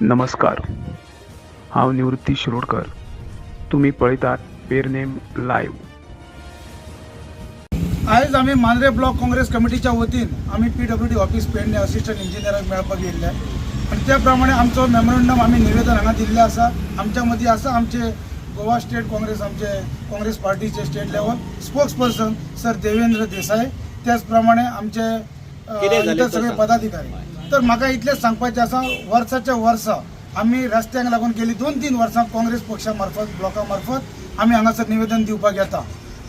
नमस्कार. हांव निवृत्ती शिरोडकर. तुमी पळयतात पेरनेम लाईव्ह. आयज आमी मांद्रे ब्लॉक काँग्रेस कमिटीच्या वतीन आमी P W D office Pernem assistant इंजिनियराक मेळपाक येयल्ले आनी त्या प्रमाणे आमचो मेमोरंडम आमी निवेदन हांगा दिल्लें आसा आमच्या मदीं आसा आमचे गोवा स्टेट काँग्रेस आमचे काँग्रेस पार्टीचे state level spokesperson sir Devendra Desai त्याच प्रमाणे आमचे इतर सगळे सांग. पदाधिकारी. तर म्हाका इतलेंच सांगपाचें आसा वर्साच्या वर्सा आमी रस्त्यांक लागून गेली दोन तीन वर्सां काँग्रेस पक्षा मार्फत ब्लॉका मार्फत आमी हांगासर निवेदन दिवपाक येता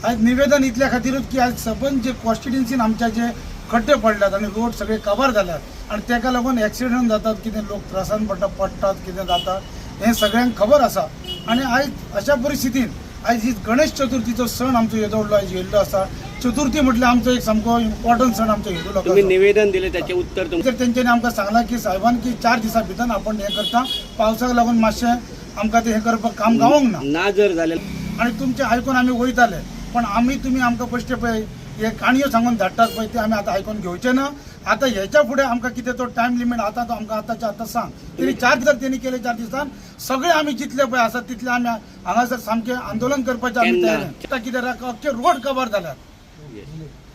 आयज निवेदन इतल्या खातीरूच की आयज सबंद जे कॉन्स्टिट्युन्सीन आमच्या जे खड्डे पडल्यात आनी रोड सगळे कवर जाल्यात आनी ताका लागून एक्सिडंट जातात कितें लोक त्रासान पडटा पडटात कितें जाता हें सगळ्यांक खबर आसा आनी आयज अशा परिस्थितीन आयज ही गणेश चतुर्थीचो सण आमचो येदोडलो आयज येयल्लो आसा चतुर्थी म्हटल्यार आमचो एक सामको इम्पॉर्टंट सण आमचो हिंदू तुम्ही निवेदन दिले त्याचे उत्तर तुम तर तेंच्यांनी आमकां सांगलां की साहेबान की चार दिसां भितर आपण हें करता पावसाक लागून मातशें आमकां तें हें करपाक काम गावोंक ना. ना जर झाले आणि तुमचे आयकून आमी वयताले पण आमी तुमी आमकां पश्टे पळय हे काणयो सांगून धाडटात पळय ते आमी आतां आयकून घेवचे ना. आतां हेच्या फुडें आमकां कितें तो टायम लिमीट आतां तो आमकां आतांच्या आतां सांग. तरी चार दिसां तेणी केले चार दिसान सगळे आमी जितले पळय आसा तितले आमी हांगासर सामकें आंदोलन करपाचें आमी केन्ना? तयार आतां कितें अख्खे रोड कवर जाल्यात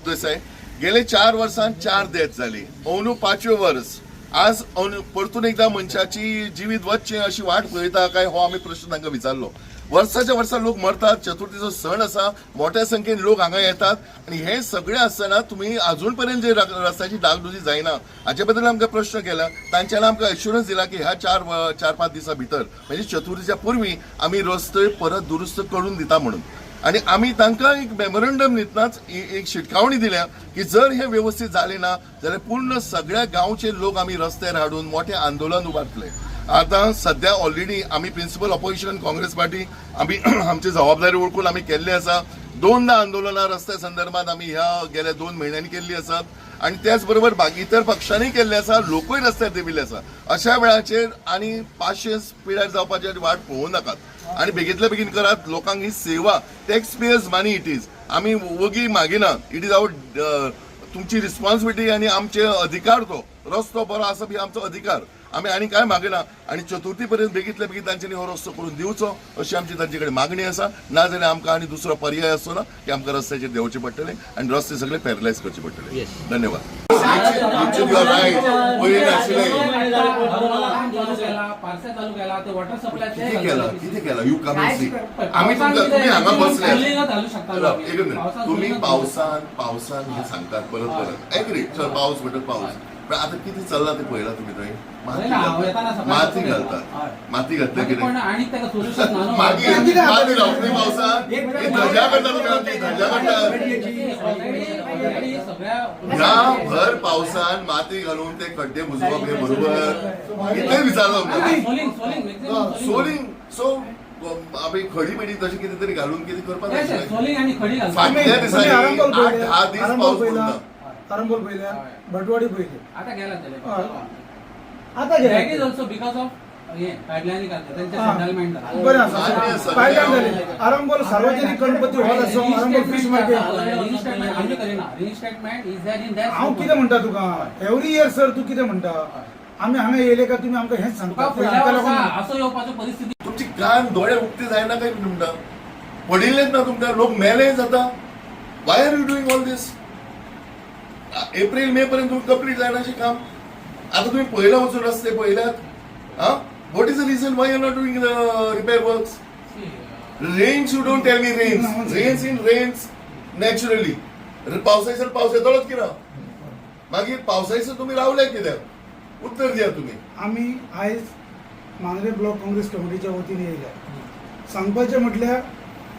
देसाय गेले चार वर्सान चार डेथ जाली अंदू पांचवे वर्स आज परतून एकदा मनशाची जिवीत वचचे अशी वाट पळयता काय हो आमी प्रश्न तांकां विचारलो. वर्साच्या वर्सा लोक मरतात. चतुर्थीचो सण आसा मोठ्या संख्येन लोक हांगा येतात. आणि हे सगळे आसतना तुम्ही अजून पर्यंत जे रस्त्याची डागडुजी जायना हाचे बद्दल आमकां प्रश्न केला. तांच्यानी आमकां एश्युरन्स दिला की ह्या चार चार पाच दिसां भितर म्हणजे चतुर्थीच्या पूर्वी आमी रस्ते परत दुरुस्त करून दिता म्हणून. आणि आम्ही तांकां एक मेमोरंडम दितनाच एक शिटकावणी दिल्या की जर हे व्यवस्थित झाले ना जाल्यार पूर्ण सगळ्या गांवचे लोक आम्ही रस्त्यार हाडून मोठे आंदोलन उबारतले आता सध्या ऑलरेडी आम्ही प्रिन्सिपल ऑपोजिशन काँग्रेस पार्टी आम्ही आमची जबाबदारी ओळखून आम्ही केल्ली आसा. दोनदा आंदोलनां रस्त्या संदर्भात आम्ही ह्या गेल्या दोन म्हयन्यांनी केल्ली आसात आणि त्याचबरोबर बाकी इतर पक्षांनी केल्ले आसा लोकूय रस्त्यार देविल्ले आसा. अशा वेळाचेर आनी पांचशे पिड्यार जावपाची वाट पळोवं नाकात. आणि बेगीतल्या बेगीन करात लोकांक ही सेवा tax payers money it is आम्ही वगी मागिना इट इज आवर तुमची रिस्पॉन्सिबिलिटी आणि आमचे अधिकार तो. रस्तो बरो आसप ही आमचो अधिकार. आम्ही आणि काय मागिना आणि चतुर्थी पर्यंत बेगीतल्या बेगीन तांच्यांनी हो रस्तो करून दिवचो अशी आमची तांचे कडेन मागणी आसा ना जाल्यार आमकां आनी दुसरो पर्याय आसचो ना की आमकां रस्त्याचेर देंवचे पडटले आणि रस्ते सगळे पॅरलायज करचे पडटले. धन्यवाद. केला ते वॉटर सप्लाय किती केला किती केला. यू कम सी आम्ही तुम्ही हांगा बसले एक मिनिट. तुम्ही पावसान पावसान हे सांगतात परत परत. एग्री चल पाऊस म्हणतात पाऊस. पण आता किती चालला ते पळयला तुम्ही थंय माती घालतात माती माती घातले पण कितें आणि त्याला सोल्युशन माती माती घालतली पावसान हे धजा आमची ह्या भर पावसान माती घालून ते खड्डे बुजवप हे बरोबर. कितें विचारलो सोलिंग सो आम्ही खडी बिडी तशी कितें तरी घालून कितें करपाक जाय सोलिंग आणि खडी घालतात फाटल्या दिसांनी आरंबोल आठ दहा दीस पावस पळयला, पडला. आरंबोल पळयल्या भटवाडी पळयली आता गेला. आता that is also because of हे हा. आरंबोल सार्वजनिक गणपती हॉल आसूं आरंबोल फिश मार्केट आम्ही Kareena restatement is that in that हांव कितें म्हणटा तुका? एवरी इयर सर तूं कितें म्हणटा आमी हांगा येयले काय तुमी आमकां हेंच सांगता? असं परिस्थिती तुमची कान दोळे उक्ते जायना काय तुमकां पडिल्लेच ना तुमकां लोक मेले जाता. Why are you doing all this April May पर्यंत कंप्लीट जायना अशें काम. आता तुम्ही पयला वचून रस्ते पहिल्यात. हा? What is the reason why are not doing repair works rains you don't tell me rains rains in rains naturally पावसाळ्यासर पावस येतोच ना मागीर पावसाळ्यासर तुम्ही रावले कित्याक उत्तर दिया तुम्ही. आमी आयज मांद्रे ब्लॉक काँग्रेस कमिटीच्या वतीन येयल्या सांगपाचें म्हटल्यार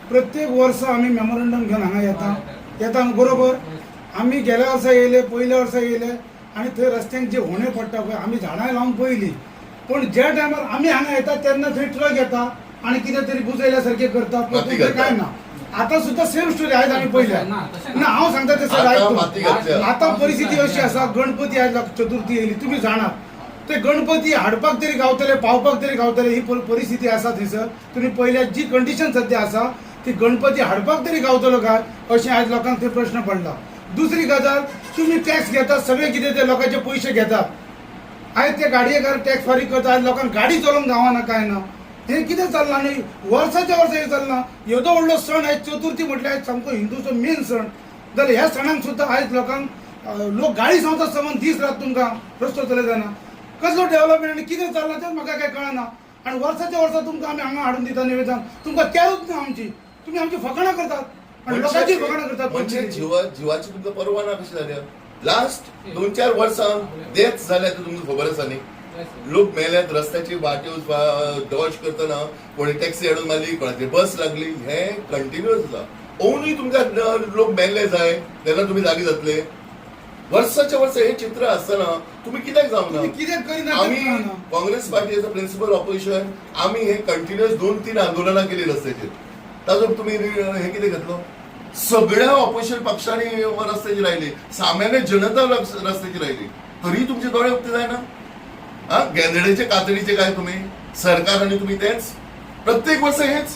प्रत्येक वर्सा आमी मेमोरंडम घेवन हांगा येता. येता बरोबर. आमी गेल्या वर्सा येयले पयल्या वर्सा येयले आनी थंय रस्त्यांक जे होणे पडटा पळय आमी झाडां लावन पयलीं पण ज्या टायमार आमी हांगा येता तेन्ना थंय ट्रक येता आनी कितें तरी बुजयल्या सारखें करता पण काय. ना. आतां सुद्दां सेम स्टोरी आयज आमी पयल्या ना, हांव सांगता ते सर. आयक आता परिस्थिती अशी आसा गणपती आयज चतुर्थी येयली तुमी जाणात ते गणपती हाडपाक तरी गावतले पावपाक तरी गावतले ही पर- परिस्थिती आसा थंयसर तुमी पयल्या जी कंडिशन सध्या आसा ती गणपती हाडपाक तरी गावतलो काय अशें आयज लोकांक ते प्रश्न पडला. दुसरी गजाल तुमी टॅक्स घेतात सगळे कितें ते लोकांचे पयशे घेतात. आयज ते गाडयेकार टॅक्स फारीक करता आयज लोकांक गाडी चलोवंक गावना काय ना? हे कितें चलना न्ही? वर्साच्या वर्सा हे चलना येदो व्हडलो सण आयज चतुर्थी म्हटल्यार आयज सामको हिंदूचो मेन सण. जाल्यार ह्या सणांक सुद्दां आयज लोकांक लोक गाडी सांगता समज दीस रात तुमकां रस्तो चलयतना कसलो डेव्हलपमेंट आनी कितें चल्लां तें म्हाका काय कळना. आनी वर्साच्या वर्सा तुमकां आमी हांगा हाडून दिता निवेदन. तुमकां त्यारूच ना आमची. तुमी आमची फकाणां करतात. लोकांची फकाणां करतात म्हणजे जीवा जीवाची तुमकां परवा ना कशी जाल्या लास्ट दोन चार वर्सां डेथ जाल्या ते तुमकां खबर आसा न्ही. लोक मेल्यात रस्त्याची वाट्यो डॉज करतना कोणी टॅक्सी हाडून मारली कोणाची बस लागली हे कंटिन्युअस आसा ओनली तुमकां न- लोक मेल्ले जाय तेन्ना तुम्ही जागी जातले. वर्साच्या वर्स हे चित्र आसतना तुम्ही कित्याक जावना तुमी कितें करिना तें आम्ही. Congress party as a principal opposition आम्ही हे कंटिन्युअस दोन तीन आंदोलनां केली रस्त्याचेर ताजो तुम्ही हे कितें घेतलो? सगळ्या ऑपोजिशन पक्षांनी रस्त्याचेर आयली सामान्य जनता रस- रस्त्याचेर आयली तरी तुमचे दोळे उक्ते जायना हा? गेंदडेचे कातडीचे काय तुम्ही? सरकार आणि तुम्ही तेच? प्रत्येक वर्ष हेच.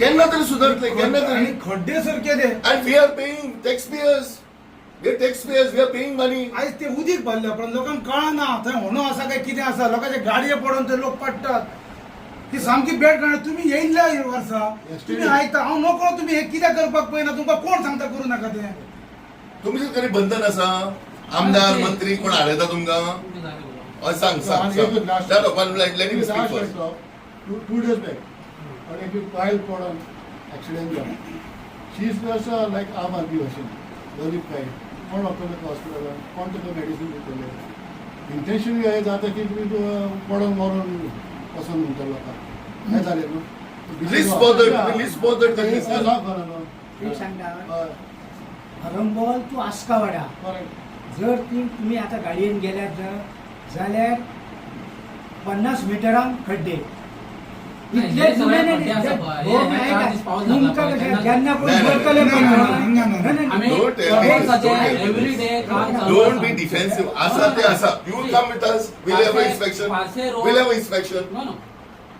केन्ना तरी सुधारतले केन्ना तरी. खड्डे सारके ते and we are paying tax payers we are tax payers we are paying money आयज ते उदीक भरले पण लोकांक कळना. थंय होणो आसा काय कितें आसा लोकांचे गाडये पडोवन ते लोक पडटात ती सामकी बेट कळना तुम्ही येयल्या हे वर्सा तुम्ही आयकता हांव नोकळो तुम्ही हे कित्याक करपाक पळयना तुमकां कोण सांगता करूं नाका तें? तुमचे तरी बंधन आसा आमदार मंत्री कोण हाडयता तुमकां. हय सांग सांग जालो back, but if you file for an accident job, she is also like आम आदमी भशेन गरीब काय कोण वतले हॉस्पिटलान कोण तुका मेडिसीन दितले इंटेन्शन हे जाता की तुमी पडोन मरून वचून म्हणटा लोकांक हें. जालें न्हू सांगता हय हरंबोल तू आस्कावाडा. करेक्ट जर ती तुम्ही आता गाडयेन गेल्यात जर जाल्यार पन्नास मिटरांक खड्डे. हे जुने नाही, नाही. का? झाला कोण पण नाही, डोंट. बी डिफेन्सिव्ह ते you come with us will have Parse- inspection road- will have inspection No, no.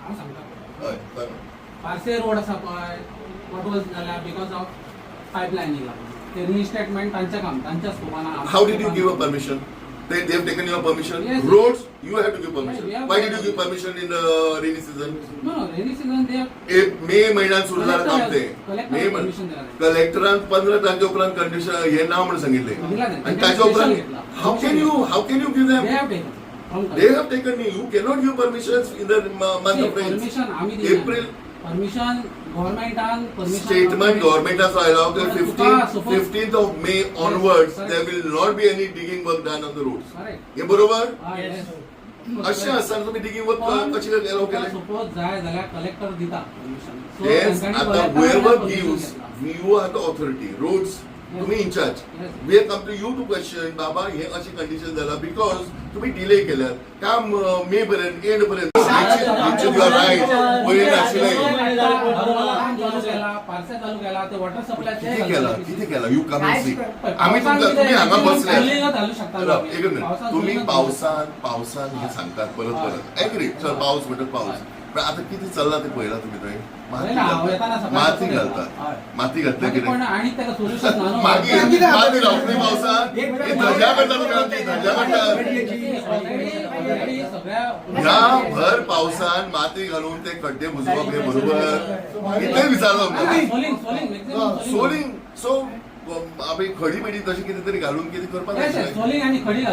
हांव सांगता. हय हय. पारसे रोड आसा पळय वॉट वॉज जाल्यार बिकॉज ऑफ पायपलायनींग लागून ते रिस्टेटमेंट तांचें काम तांच्या स्कोपान did you give a permission? They, they have taken your permission. Yes. Roads, you have to give permission. Have- Why did you give permission in the rainy season? No no rainy season ते एक मे महिन्यात सुरू झालं काम ते Collector permission दिला. कलेक्टरान पंधरा तारखे उपरांत कंडिशन हे ना म्हणून सांगितले दिला नाही. आणि त्याच्या उपरांत घेतला. How can you how can you give they them have taken They have taken you cannot give permissions in the month of rain. Permission आम्ही दिली April permission गव्हर्नमेंटान permission statement government has allowed the But 15th, तुका suppose- 15th of May onwards there will not be any digging work done on the roads. हे बरोबर Ah, असे असताना तुम्ही digging work कशी allow केले सपोज जाय जाल्यार कलेक्टर दिता Yes, आता whoever gives, you are the authority, roads, तुम्ही in charge. We have come to you to question बाबा हे अशी कंडिशन झाला बिकॉज तुम्ही डिले केल्यात. काम मे पर्यंत एंड पर्यंत केला किती किती यू कम सी कांयच आम्ही तुमका तुम्ही हांगा बसले. एक मिनिट. तुम्ही पावसात पावसात हे सांगतात परत परत. एग्री चल पाऊस म्हणतात पाऊस. पण आता किती चालला ते पहिला तुम्ही थंय माती घालतात माती. घालतात. माती घातल्या पण कितें आणि त्याला सोल्युशन ना माती? माती पावसात हे करतात तुम्ही आमची धज्या करतात ह्या भर पावसान माती घालून ते खड्डे बुजवप हे बरोबर. इथे विचारलं. सोलिंग सो आम्ही खडी बिडी तशी कितीतरी घालून किती करपाक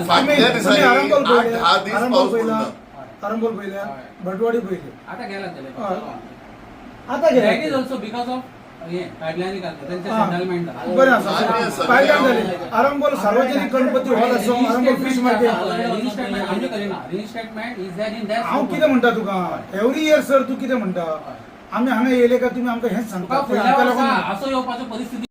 फाटल्या आठ दहा दीस पाऊस पडला. आरंबोल पळयल्या भटवाडी पळयली आता गेला त्याला. आता दॅट इज गेल्या ऑल्सो बिकॉज ऑफ हे घालतात हा. बरें आरंबोल सार्वजनिक Ganpati hall Arambol fish market Kareena is हांव कितें म्हणटा तुका एवरी इयर सर तू कितें म्हणटा आमी हांगा येयले काय तुमी आमकां हेंच सांगता. फुडल्या हाका वर्सा लागून असो येवपाचो परिस्थिती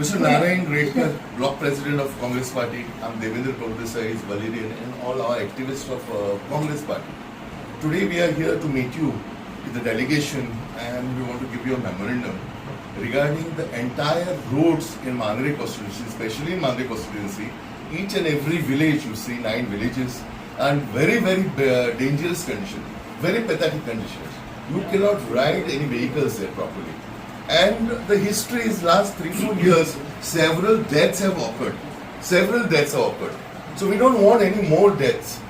Mr. Narayan Redkar, Block President of Congress Party. I'm Devendra Tordesai, is Valerian, and all our activists of uh, Congress Party. Today we are here to meet you with the delegation and we want to give you a memorandum regarding the entire roads in Mangre constituency, especially in Mangre constituency. Each and every village you see, nine villages, and very, very uh, dangerous condition, very pathetic conditions. You cannot ride any vehicles there properly. And the history is last three, four years, several deaths have occurred. Several deaths have occurred. So we don't want any more deaths.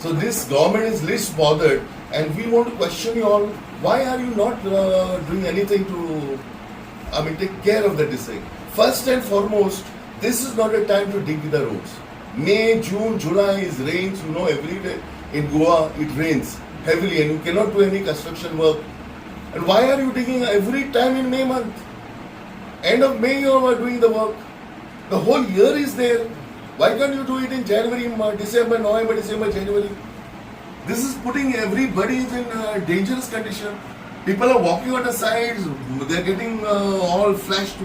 So this government is least bothered, and we want to question you all. Why are you not uh, doing anything to, I mean, take care of the district? First and foremost, this is not a time to dig the roads. May, June, July is rains. You know, every day in Goa it rains heavily, and you cannot do any construction work. And why are you digging every time in May month? End of May you are doing the work. The whole year is there. Why can't you do it in January, December, November, December, January? This is putting everybody in a dangerous condition. People are walking on the sides. They're getting uh, all flashed.